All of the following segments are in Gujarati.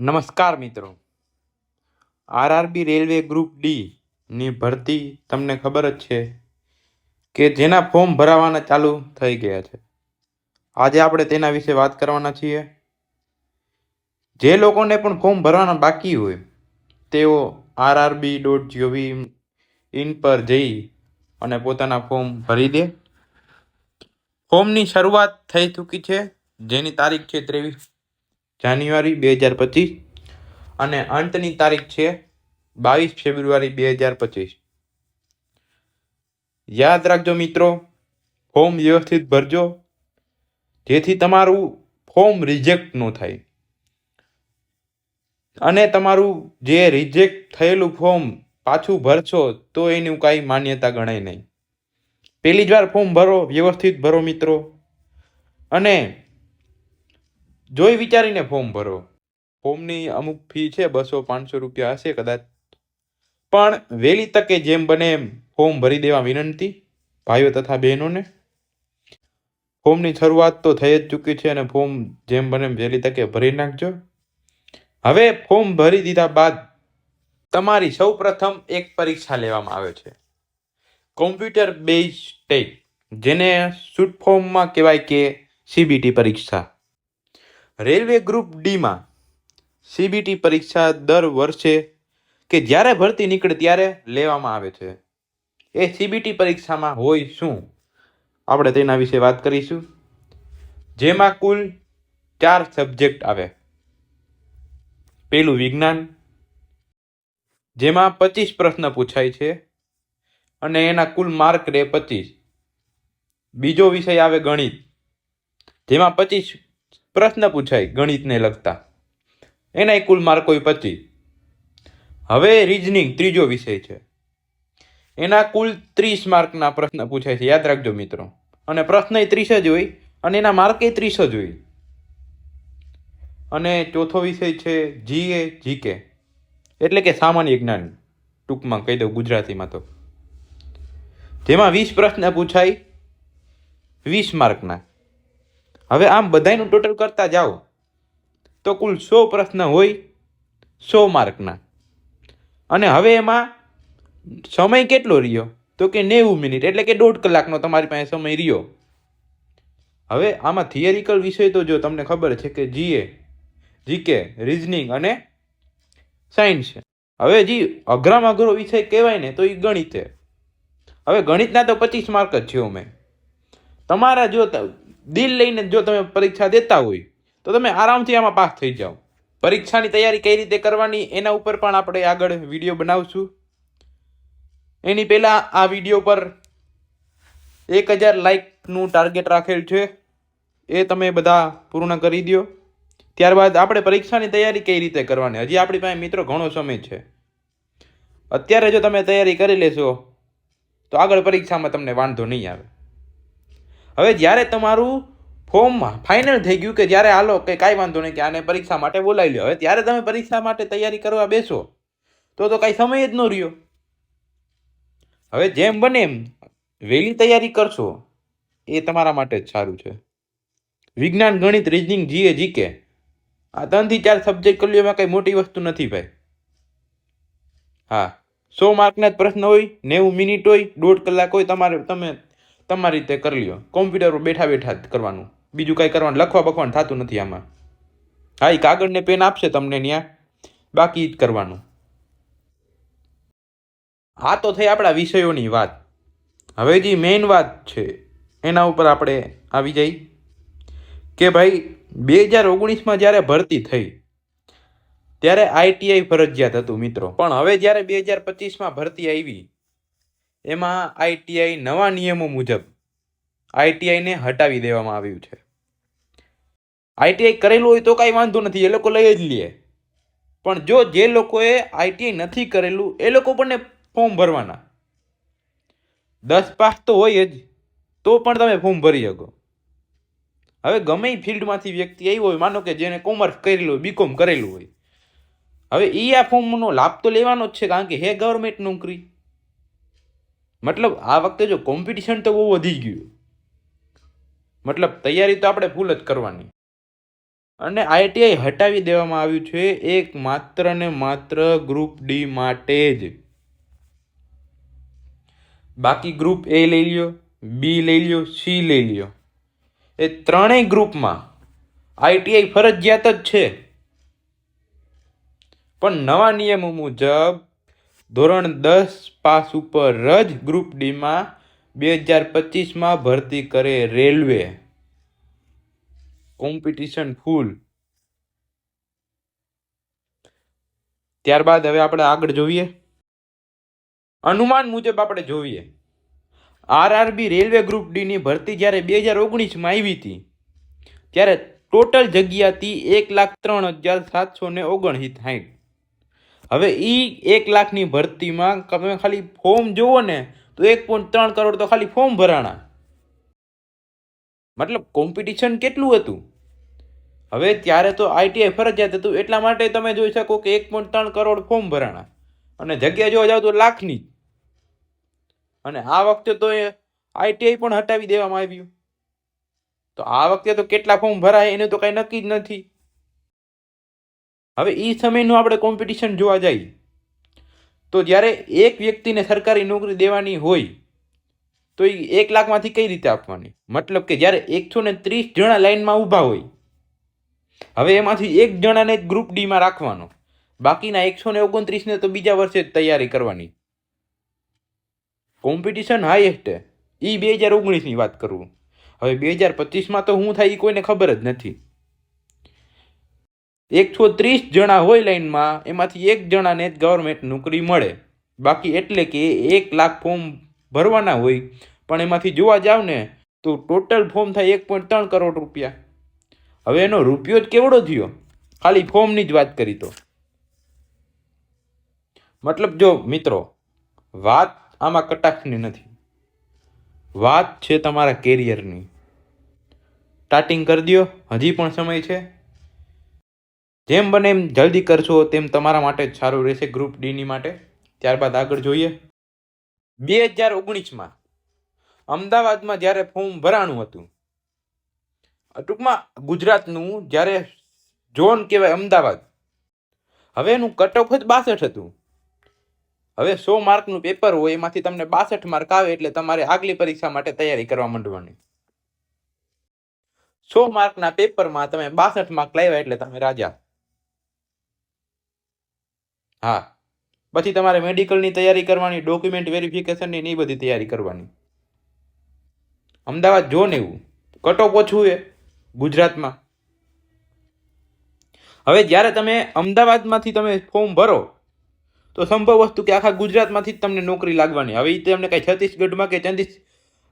નમસ્કાર મિત્રો. આરઆરબી રેલવે ગ્રુપ ડી ની ભરતી તમને ખબર જ છે કે જેના ફોર્મ ભરાવાના ચાલુ થઈ ગયા છે. આજે આપણે તેના વિશે વાત કરવાના છીએ. જે લોકોને પણ ફોર્મ ભરવાના બાકી હોય, તેઓ આરઆરબી ડોટ જીઓવી ઇન પર જઈ અને પોતાના ફોર્મ ભરી દે. ફોર્મની શરૂઆત થઈ ચૂકી છે. જેની તારીખ છે ત્રેવીસ જાન્યુઆરી બે હજાર પચીસ અને અંતની તારીખ છે બાવીસ ફેબ્રુઆરી બે હજાર પચીસ. યાદ રાખજો મિત્રો, ફોર્મ વ્યવસ્થિત ભરજો, જેથી તમારું ફોર્મ રિજેક્ટ ન થાય. અને તમારું જે રિજેક્ટ થયેલું ફોર્મ પાછું ભરશો, તો એનું કાંઈ માન્યતા ગણાય નહીં. પહેલી જ વાર ફોર્મ ભરો, વ્યવસ્થિત ભરો મિત્રો. અને જોઈ વિચારીને ફોર્મ ભરો. ફોર્મની અમુક ફી છે, બસો પાંચસો રૂપિયા હશે કદાચ. પણ વહેલી તકે જેમ બને એમ ફોર્મ ભરી દેવા વિનંતી, ભાઈઓ તથા બહેનોને. ફોર્મની શરૂઆત તો થઈ જ ચૂકી છે અને ફોર્મ જેમ બને એમ વહેલી તકે ભરી નાખજો. હવે ફોર્મ ભરી દીધા બાદ તમારી સૌ પ્રથમ એક પરીક્ષા લેવામાં આવે છે. કોમ્પ્યુટર બેઝ ટેક, જેને શૂટ ફોર્મમાં કહેવાય કે સીબીટી પરીક્ષા. રેલવે ગ્રુપ ડીમાં સીબીટી પરીક્ષા દર વર્ષે કે જ્યારે ભરતી નીકળે ત્યારે લેવામાં આવે છે. એ સીબીટી પરીક્ષામાં હોય શું? આપણે તેના વિશે વાત કરીશું. જેમાં કુલ ચાર સબ્જેક્ટ આવે. પેલું વિજ્ઞાન, જેમાં પચીસ પ્રશ્ન પૂછાય છે અને એના કુલ માર્ક રહે પચીસ. બીજો વિષય આવે ગણિત, જેમાં પચીસ પ્રશ્ન પૂછાય ગણિતને લગતા. એનાય કુલ માર્ક હોય પચીસ. હવે રીઝનિંગ ત્રીજો વિષય છે. એના કુલ ત્રીસ માર્કના પ્રશ્ન પૂછાય છે. યાદ રાખજો મિત્રો. અને પ્રશ્ન ત્રીસ જ હોય અને એના માર્ક એ ત્રીસ જ હોય. અને ચોથો વિષય છે જીએ જીકે એટલે કે સામાન્ય જ્ઞાન. ટૂંકમાં કહી દઉં ગુજરાતીમાં તો. જેમાં વીસ પ્રશ્ન પૂછાય, વીસ માર્કના. હવે આમ બધાયનું ટોટલ કરતા જાઓ. તો કુલ સો પ્રશ્ન હોય, સો માર્કના. અને હવે એમાં સમય કેટલો રહ્યો? તો કે નેવું મિનિટ, એટલે કે દોઢ કલાકનો તમારી પાસે સમય રહ્યો. હવે આમાં થિયરિકલ વિષય તો જો તમને ખબર છે કે જીએ જીકે રિઝનિંગ અને સાયન્સ હવે જી અઘરામાં અઘરો વિષય કહેવાય ને તો એ ગણિત છે. હવે ગણિતના તો પચીસ માર્ક જ છે મેં તમારા જો દિલ લઈને જો તમે પરીક્ષા દેતા હોય, તો તમે આરામથી આમાં પાસ થઈ જાઓ. પરીક્ષાની તૈયારી કઈ રીતે કરવાની એના ઉપર પણ આપણે આગળ વીડિયો બનાવશું. એની પહેલાં આ વીડિયો પર એક હજાર લાઇકનું ટાર્ગેટ રાખેલ છે. એ તમે બધા પૂર્ણ કરી દો ત્યારબાદ આપણે પરીક્ષાની તૈયારી કઈ રીતે કરવાની? હજી આપણી પાસે મિત્રો ઘણો સમય છે. અત્યારે જો તમે તૈયારી કરી લેશો, તો આગળ પરીક્ષામાં તમને વાંધો નહીં આવે. હવે જ્યારે તમારું ફોર્મ ફાઇનલ થઈ ગયું કે જ્યારે હાલો કે કાંઈ વાંધો નહીં કે આને પરીક્ષા માટે બોલાવી લ્યો. હવે ત્યારે તમે પરીક્ષા માટે તૈયારી કરવા બેસો. તો તો કાંઈ સમય જ ન રહ્યો. હવે જેમ બને એમ વહેલી તૈયારી કરશો. એ તમારા માટે જ સારું છે. વિજ્ઞાન, ગણિત રિઝનિંગ જીએ જીકે આ ત્રણથી ચાર સબ્જેક્ટ કરી કંઈ મોટી વસ્તુ નથી ભાઈ. હા. સો માર્કના જ પ્રશ્ન હોય, નેવું મિનિટ હોય, દોઢ કલાક હોય, તમારે તમે તમારી રીતે કરી લ્યો. કોમ્પ્યુટર પર બેઠા બેઠા જ કરવાનું. બીજું કાંઈ કરવાનું. લખવા બખવાનું થતું નથી આમાં. હા એ કાગળને પેન આપશે તમને ત્યાં બાકી જ કરવાનું. આ તો થઈ આપણા વિષયોની વાત. હવે જે મેઇન વાત છે, એના ઉપર આપણે આવી જઈ. કે ભાઈ બે હજાર ઓગણીસમાં જ્યારે ભરતી થઈ, ત્યારે આઈટીઆઈ ફરજિયાત હતું મિત્રો. પણ હવે જ્યારે બે હજાર પચીસમાં ભરતી આવી એમાં આઈટીઆઈ નવા નિયમો મુજબ આઈટીઆઈને હટાવી દેવામાં આવ્યું છે. આઈટીઆઈ કરેલું હોય તો કાંઈ વાંધો નથી, એ લોકો લઈ જ લે. પણ જો જે લોકોએ આઈટીઆઈ નથી કરેલું, એ લોકો પણ ફોર્મ ભરવાના. દસ પાસ તો હોય જ, તો પણ તમે ફોર્મ ભરી શકો. હવે ગમે ફિલ્ડમાંથી વ્યક્તિ આવ્યો હોય, માનો કે જેને કોમર્સ કરેલું હોય, બીકોમ કરેલું હોય. હવે એ આ ફોર્મનો લાભ તો લેવાનો જ છે, કારણ કે હે ગવર્મેન્ટ નોકરી. મતલબ આ વખતે જો કોમ્પિટિશન તો બહુ વધી ગયું. મતલબ તૈયારી તો આપણે ફૂલ જ કરવાની. અને આઈટીઆઈ હટાવી દેવામાં આવ્યું છે એક માત્ર ને માત્ર ગ્રુપ ડી માટે જ. બાકી ગ્રુપ એ લઈ લ્યો બી લઈ લ્યો સી લઈ લ્યો. એ ત્રણેય ગ્રુપમાં આઈટીઆઈ ફરજિયાત જ છે. પણ નવા નિયમો મુજબ ધોરણ દસ પાસ ઉપર જ ગ્રુપ ડીમાં બે હજાર પચીસમાં ભરતી કરે રેલવે. કોમ્પિટિશન ફૂલ ત્યારબાદ હવે આપણે આગળ જોઈએ. અનુમાન મુજબ આપણે જોઈએ. આરઆરબી રેલવે ગ્રુપ ડીની ભરતી જ્યારે બે હજાર ઓગણીસમાં આવી હતી, ત્યારે ટોટલ જગ્યાથી એક લાખ ત્રણ હજાર સાતસો ને ઓગણસાઠ સાઠ હવે એ એક લાખની ભરતીમાં તમે ખાલી ફોર્મ જુઓ ને તો એક પોઈન્ટ ત્રણ કરોડ તો ખાલી ફોર્મ ભરાણા. મતલબ કોમ્પિટિશન કેટલું હતું? હવે ત્યારે તો આઈટીઆઈ ફરજિયાત હતું, એટલા માટે તમે જોઈ શકો કે એક પોઈન્ટ ત્રણ કરોડ ફોર્મ ભરાણા. અને જગ્યા જોવા જાવ તો લાખની. અને આ વખતે તો એ આઈટીઆઈ પણ હટાવી દેવામાં આવ્યું. તો આ વખતે તો કેટલા ફોર્મ ભરાય, એનું તો કાંઈ નક્કી જ નથી. હવે એ સમયનું આપણે કોમ્પિટિશન જોવા જઈએ તો જ્યારે એક વ્યક્તિને સરકારી નોકરી દેવાની હોય, તો એ એક લાખમાંથી કઈ રીતે આપવાની? મતલબ કે જ્યારે એકસો ને ત્રીસ જણા લાઇનમાં ઊભા હોય, હવે એમાંથી એક જણાને જ ગ્રુપ ડીમાં રાખવાનો. બાકીના એકસો ને ઓગણત્રીસને તો બીજા વર્ષે જ તૈયારી કરવાની. કોમ્પિટિશન હાઈએસ્ટ એ બે હજાર ઓગણીસની વાત કરું. હવે બે હજાર પચીસમાં તો હું થાય એ કોઈને ખબર જ નથી. એકસો ત્રીસ જણા હોય લાઈનમાં, એમાંથી એક જણાને જ ગવર્મેન્ટ નોકરી મળે. બાકી એટલે કે એક લાખ ફોર્મ ભરવાના હોય, પણ એમાંથી જોવા જાવ ને, તો ટોટલ ફોર્મ થાય એક પોઈન્ટ ત્રણ કરોડ રૂપિયા. હવે એનો રૂપિયો જ કેવડો થયો? ખાલી ફોર્મની જ વાત કરી તો. મતલબ જો મિત્રો, વાત આમાં કટાક્ષની નથી. વાત છે તમારા કેરિયરની સ્ટાર્ટિંગ કરી દો હજી પણ સમય છે. જેમ બને એમ જલ્દી કરશો તેમ તમારા માટે જ સારું રહેશે ગ્રુપ ડીની માટે. ત્યારબાદ આગળ જોઈએ. બે હજાર ઓગણીસમાં અમદાવાદમાં જ્યારે ફોર્મ ભરાણું હતું, ટૂંકમાં ગુજરાતનું જ્યારે ઝોન કહેવાય અમદાવાદ હવે એનું કટ ઓફ જ બાસઠ હતું. હવે સો માર્કનું પેપર હોય, એમાંથી તમને બાસઠ માર્ક આવે એટલે તમારે આગલી પરીક્ષા માટે તૈયારી કરવા માંડવાની. સો માર્કના પેપરમાં તમે બાસઠ માર્ક લાવ્યા એટલે તમે રાજા. હા. પછી તમારે મેડિકલની તૈયારી કરવાની, ડોક્યુમેન્ટ વેરિફિકેશનની ને બધી તૈયારી કરવાની. અમદાવાદ જો ને એવું. કટ ઓફ છે ગુજરાતમાં. હવે જ્યારે તમે અમદાવાદમાંથી તમે ફોર્મ ભરો, તો સંભવ વસ્તુ કે આખા ગુજરાતમાંથી જ તમને નોકરી લાગવાની. હવે એ તમને કાંઈ છત્તીસગઢમાં કે ચંદીસ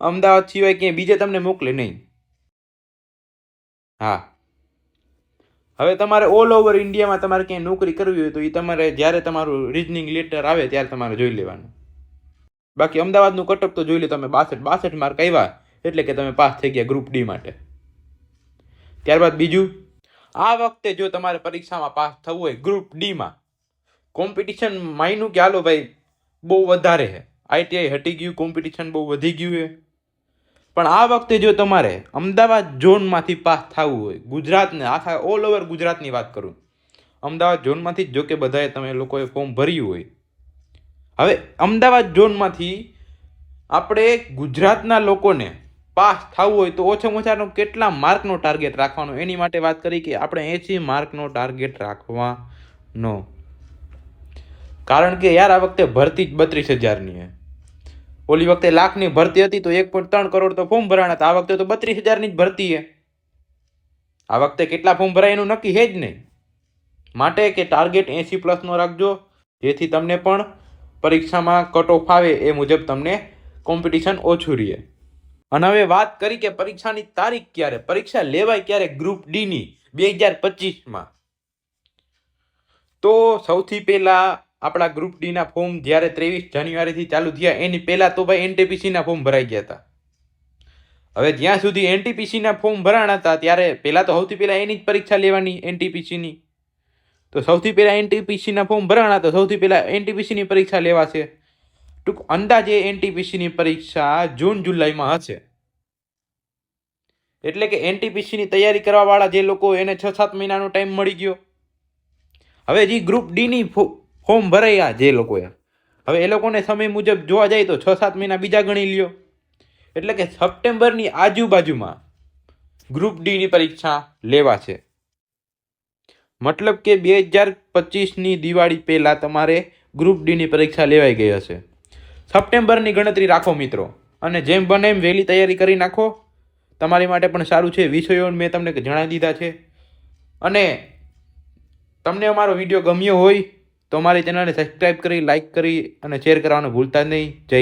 અમદાવાદ સિવાય ક્યાંય બીજે તમને મોકલે નહીં. હા. હવે તમારે ઓલ ઓવર ઇન્ડિયામાં તમારે ક્યાંય નોકરી કરવી હોય તો એ તમારે જ્યારે તમારું રિઝનિંગ લેટર આવે ત્યારે તમારે જોઈ લેવાનું. બાકી અમદાવાદનું કટઅપ તો જોઈ લે તમે બાસઠ બાસઠ માર્ક આવ્યા એટલે કે તમે પાસ થઈ ગયા ગ્રુપ ડી માટે. ત્યારબાદ બીજું, આ વખતે જો તમારે પરીક્ષામાં પાસ થવું હોય ગ્રુપ ડીમાં કોમ્પિટિશન માયનું કે હાલો ભાઈ બહુ વધારે છે. આઈટીઆઈ હટી ગયું કોમ્પિટિશન બહુ વધી ગયું છે. પણ આ વખતે જો તમારે અમદાવાદ ઝોનમાંથી પાસ થવું હોય, ગુજરાતને આખા ઓલ ઓવર ગુજરાતની વાત કરું, અમદાવાદ ઝોનમાંથી જ કે બધાએ તમે લોકોએ ફોર્મ ભર્યું હોય. હવે અમદાવાદ ઝોનમાંથી આપણે ગુજરાતના લોકોને પાસ થવું હોય તો ઓછામાં ઓછાનો કેટલા માર્કનો ટાર્ગેટ રાખવાનો? એની માટે વાત કરી કે આપણે એંસી માર્કનો ટાર્ગેટ રાખવાનો. કારણ કે યાર આ વખતે ભરતી જ બત્રીસ હજારની છે. ઓલી વખતે લાખની ભરતી હતી તો એક પોઈન્ટ ત્રણ કરોડ તો ફોર્મ ભરાણા હતા. આ વખતે તો બત્રીસ હજારની જ ભરતી છે. આ વખતે કેટલા ફોર્મ ભરાય એનું નક્કી છે જ નહીં. માટે કે ટાર્ગેટ એંસી પ્લસનો રાખજો, જેથી તમને પણ પરીક્ષામાં કટ ઓફ આવે એ મુજબ તમને કોમ્પિટિશન ઓછું રહે. અને હવે વાત કરી કે પરીક્ષાની તારીખ ક્યારે? પરીક્ષા લેવાય ક્યારે ગ્રુપ ડીની બે હજાર પચીસમાં. તો સૌથી પહેલાં આપણા ગ્રુપ ડીના ફોર્મ જ્યારે ત્રેવીસ જાન્યુઆરીથી ચાલુ થયા, એની પહેલાં તો ભાઈ એનટીપીસીના ફોર્મ ભરાઈ ગયા હતા. હવે જ્યાં સુધી એનટીપીસીના ફોર્મ ભરાણા હતા, ત્યારે પહેલાં તો સૌથી પહેલાં એની જ પરીક્ષા લેવાની એનટીપીસીની તો સૌથી પહેલાં એનટીપીસીના ફોર્મ ભરાણા, તો સૌથી પહેલાં એનટીપીસીની પરીક્ષા લેવાશે. ટૂંક અંદાજે એનટીપીસીની પરીક્ષા જૂન જુલાઈમાં હશે. એટલે કે એનટીપીસીની તૈયારી કરવાવાળા જે લોકો, એને છ સાત મહિનાનો ટાઈમ મળી ગયો. હવે જે ગ્રુપ ડીની ફોર્મ ભરાયા જે લોકોએ. હવે એ લોકોને સમય મુજબ જોવા જાય તો છ સાત મહિના બીજા ગણી લ્યો. એટલે કે સપ્ટેમ્બરની આજુબાજુમાં ગ્રુપ ડીની પરીક્ષા લેવા છે. મતલબ કે બે હજાર પચીસની દિવાળી પહેલાં તમારે ગ્રુપ ડીની પરીક્ષા લેવાઈ ગઈ હશે. સપ્ટેમ્બરની ગણતરી રાખો મિત્રો. અને જેમ બને એમ વહેલી તૈયારી કરી નાખો. તમારી માટે પણ સારું છે. વિષયો મેં તમને જણાવી દીધા છે. અને તમને અમારો વીડિયો ગમ્યો હોય તો અમારી ચેનલને સબસ્ક્રાઈબ કરી લાઇક કરી અને શેર કરવાનું ભૂલતા નહીં. જય